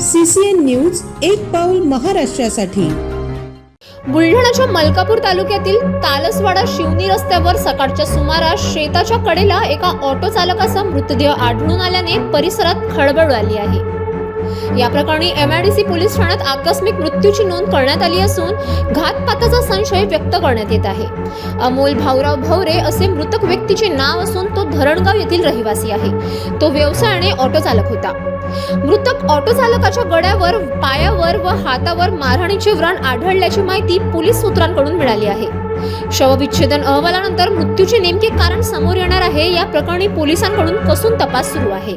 CCN news एक पाऊल महाराष्ट्रासाठी. बुलढाणाच्या मलकापूर तालुक्यातील तालसवाडा शिवनी रस्त्यावर सकाळच्या सुमारास शेताच्या कडेला एका ऑटो चालकाचा मृतदेह आढळून आल्याने परिसरात खळबळ आली आहे. या प्रकरणी एमआयडीसी पोलीस ठाण्यात आकस्मिक मृत्यूची नोंद करण्यात आली असून घातपाताचा संशय व्यक्त करण्यात येत आहे. अमोल भाऊराव भवरे असे मृतक व्यक्तीचे नाव असून तो धरणगाव येथील रहिवासी आहे. तो व्यवसायाने ऑटो चालक होता. मृतक ऑटो चालकाच्या गड्यावर पायावर व हातावर मारहाणीचे व्रण आढळल्याची माहिती पोलीस सूत्रांकडून मिळाली आहे. शवविच्छेदन अहवालानंतर मृत्यूचे नेमके कारण समोर येणार आहे. या प्रकरणी पोलिसांकडून कसून तपास सुरू आहे.